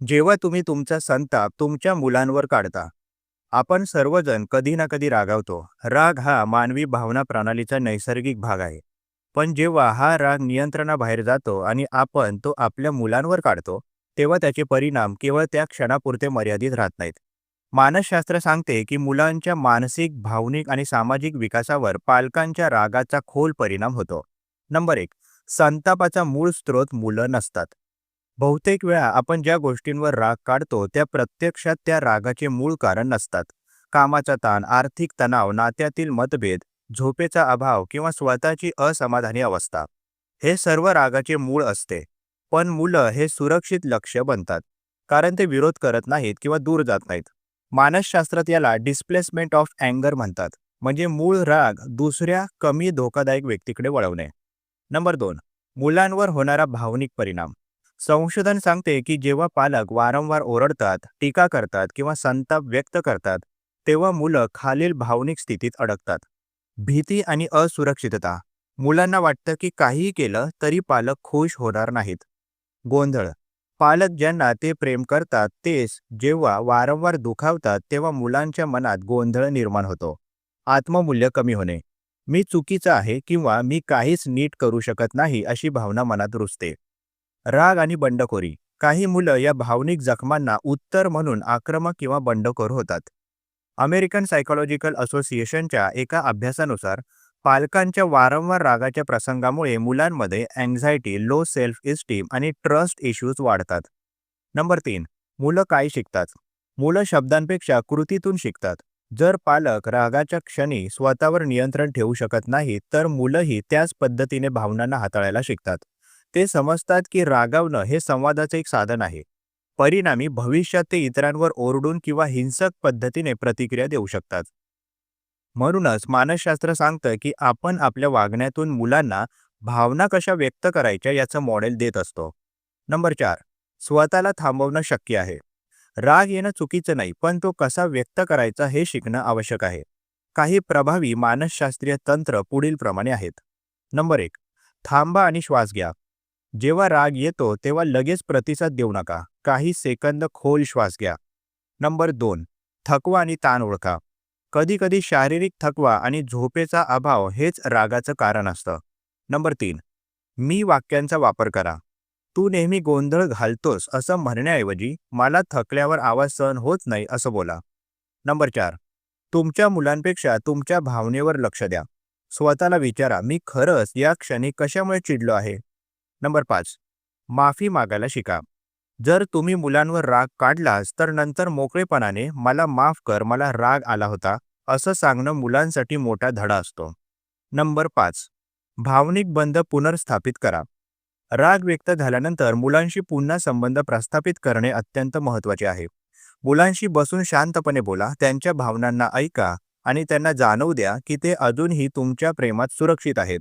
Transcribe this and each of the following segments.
जेव्हा तुम्ही तुमचा संताप तुमच्या मुलांवर काढता आपण सर्वजण कधी ना कधी रागावतो. राग हा मानवी भावना प्रणालीचा नैसर्गिक भाग आहे. पण जेव्हा हा राग नियंत्रणाबाहेर जातो आणि आपण तो आपल्या मुलांवर काढतो तेव्हा त्याचे परिणाम केवळ त्या क्षणापुरते मर्यादित राहत नाहीत. मानसशास्त्र सांगते की मुलांच्या मानसिक भावनिक आणि सामाजिक विकासावर पालकांच्या रागाचा खोल परिणाम होतो. नंबर एक संतापाचा मूळ स्रोत मुलं नसतात. बहुतेक वेळा आपण ज्या गोष्टींवर राग काढतो त्या प्रत्यक्षात त्या रागाचे मूळ कारण नसतात. कामाचा ताण आर्थिक तणाव नात्यातील मतभेद झोपेचा अभाव किंवा स्वतःची असमाधानी अवस्था हे सर्व रागाचे मूळ असते. पण मुलं हे सुरक्षित लक्ष बनतात कारण ते विरोध करत नाहीत किंवा दूर जात नाहीत. मानसशास्त्रात याला डिस्प्लेसमेंट ऑफ अँगर म्हणतात म्हणजे मूळ राग दुसऱ्या कमी धोकादायक व्यक्तीकडे वळवणे. नंबर दोन मुलांवर होणारा भावनिक परिणाम. संशोधन सांगते की जेव्हा पालक वारंवार ओरडतात टीका करतात किंवा संताप व्यक्त करतात तेव्हा मुलं खालील भावनिक स्थितीत अडकतात. भीती आणि असुरक्षितता. मुलांना वाटतं की काहीही केलं तरी पालक खुश होणार नाहीत. गोंधळ. पालक ज्यांना ते प्रेम करतात तेच जेव्हा वारंवार दुखावतात तेव्हा मुलांच्या मनात गोंधळ निर्माण होतो. आत्ममूल्य कमी होणे. मी चुकीचं आहे किंवा मी काहीच नीट करू शकत नाही अशी भावना मनात रुजते राग आणि बंडखोरी. काही मुलं या भावनिक जखमांना उत्तर म्हणून आक्रमक किंवा बंडखोर होतात. अमेरिकन सायकोलॉजिकल असोसिएशनच्या एका अभ्यासानुसार पालकांच्या वारंवार रागाच्या प्रसंगामुळे मुलांमध्ये अँझायटी लो सेल्फ इस्टीम आणि ट्रस्ट इश्यूज वाढतात. नंबर तीन मुलं काय शिकतात? मुलं शब्दांपेक्षा कृतीतून शिकतात. जर पालक रागाच्या क्षणी स्वतःवर नियंत्रण ठेवू शकत नाहीत तर मुलंही त्याच पद्धतीने भावनांना हाताळायला शिकतात. ते समजतात की रागावणं हे संवादाचं एक साधन आहे. परिणामी भविष्यात ते इतरांवर ओरडून किंवा हिंसक पद्धतीने प्रतिक्रिया देऊ शकतात. म्हणूनच मानसशास्त्र सांगतं की आपण आपल्या वागण्यातून मुलांना भावना कशा व्यक्त करायच्या याचं मॉडेल देत असतो. नंबर चार स्वतःला थांबवणं शक्य आहे. राग येणं चुकीचं नाही पण तो कसा व्यक्त करायचा हे शिकणं आवश्यक आहे. काही प्रभावी मानसशास्त्रीय तंत्र पुढील प्रमाणे आहेत. नंबर एक थांबा आणि श्वास घ्या. जेव्हा राग येतो तेव्हा लगेच प्रतिसाद देऊ नका. काही सेकंद खोल श्वास घ्या. नंबर दोन. थकवा आणि ताण ओळखा. कधीकधी शारीरिक थकवा आणि झोपेचा अभाव हेच रागाचं कारण असतं. नंबर तीन. मी वाक्यांचा वापर करा. तू नेहमी गोंधळ घालतोस असं म्हणण्याऐवजी मला थकल्यावर आवाज सहन होत नाही असं बोला. नंबर चार. तुमच्या मुलांपेक्षा तुमच्या भावनेवर लक्ष द्या. स्वतःला विचारा मी खरंच या क्षणी कशामुळे चिडलो आहे? नंबर पाच. माफी मागायला शिका. जर तुम्ही मुलांवर राग काढलास तर नंतर मोकळेपणाने मला माफ कर मला राग आला होता असं सांगणं मुलांसाठी मोठा धडा असतो. नंबर पाच. भावनिक बंध पुनर्स्थापित करा. राग व्यक्त झाल्यानंतर मुलांशी पुन्हा संबंध प्रस्थापित करणे अत्यंत महत्त्वाचे आहे. मुलांशी बसून शांतपणे बोला त्यांच्या भावनांना ऐका आणि त्यांना जाणवू द्या की ते अजूनही तुमच्या प्रेमात सुरक्षित आहेत.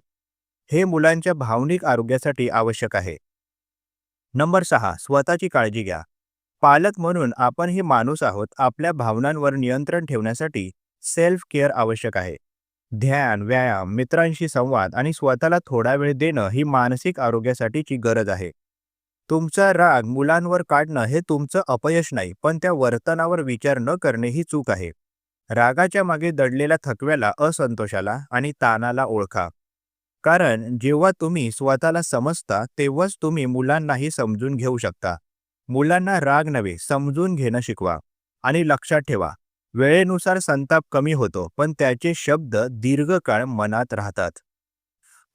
हे मुलांच्या भावनिक आरोग्यासाठी आवश्यक आहे. नंबर सहा स्वतःची काळजी घ्या. पालक म्हणून आपण हे माणूस आहोत आपल्या भावनांवर नियंत्रण ठेवण्यासाठी सेल्फ केअर आवश्यक आहे. ध्यान व्यायाम मित्रांशी संवाद आणि स्वतःला थोडा वेळ देणं ही मानसिक आरोग्यासाठीची गरज आहे. तुमचा राग मुलांवर काढणं हे तुमचं अपयश नाही पण त्या वर्तनावर विचार न करणे ही चूक आहे. रागाच्या मागे दडलेल्या थकव्याला असंतोषाला आणि ताणाला ओळखा. कारण जेव्हा तुम्ही स्वतःला समजता तेव्हाच तुम्ही मुलांनाही समजून घेऊ शकता. मुलांना राग नव्हे समजून घेणं शिकवा आणि लक्षात ठेवा. वेळेनुसार संताप कमी होतो पण त्याचे शब्द दीर्घकाळ मनात राहतात.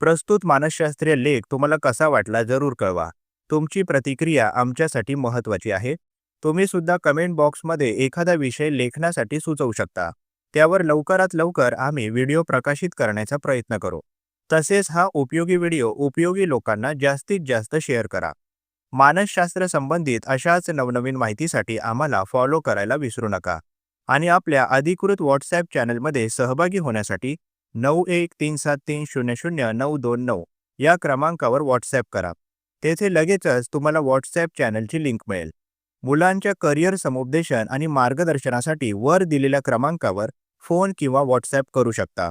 प्रस्तुत मानसशास्त्रीय लेख तुम्हाला कसा वाटला जरूर कळवा. तुमची प्रतिक्रिया आमच्यासाठी महत्त्वाची आहे. तुम्ही सुद्धा कमेंट बॉक्समध्ये एखादा विषय लेखनासाठी सुचवू शकता. त्यावर लवकरात लवकर आम्ही व्हिडिओ प्रकाशित करण्याचा प्रयत्न करू. तसेच हा उपयोगी व्हिडिओ उपयोगी लोकांना जास्तीत जास्त शेअर करा. मानसशास्त्र संबंधित अशाच नवनवीन माहितीसाठी आम्हाला फॉलो करायला विसरू नका. आणि आपल्या अधिकृत व्हॉट्सॲप चॅनलमध्ये सहभागी होण्यासाठी नऊ एक तीन सात तीन शून्य शून्य नऊ दोन नऊ या क्रमांकावर व्हॉट्सॲप करा. तेथे लगेचच तुम्हाला व्हॉट्सॲप चॅनलची लिंक मिळेल. मुलांच्या करिअर समुपदेशन आणि मार्गदर्शनासाठी वर दिलेल्या क्रमांकावर फोन किंवा व्हॉट्सॲप करू शकता.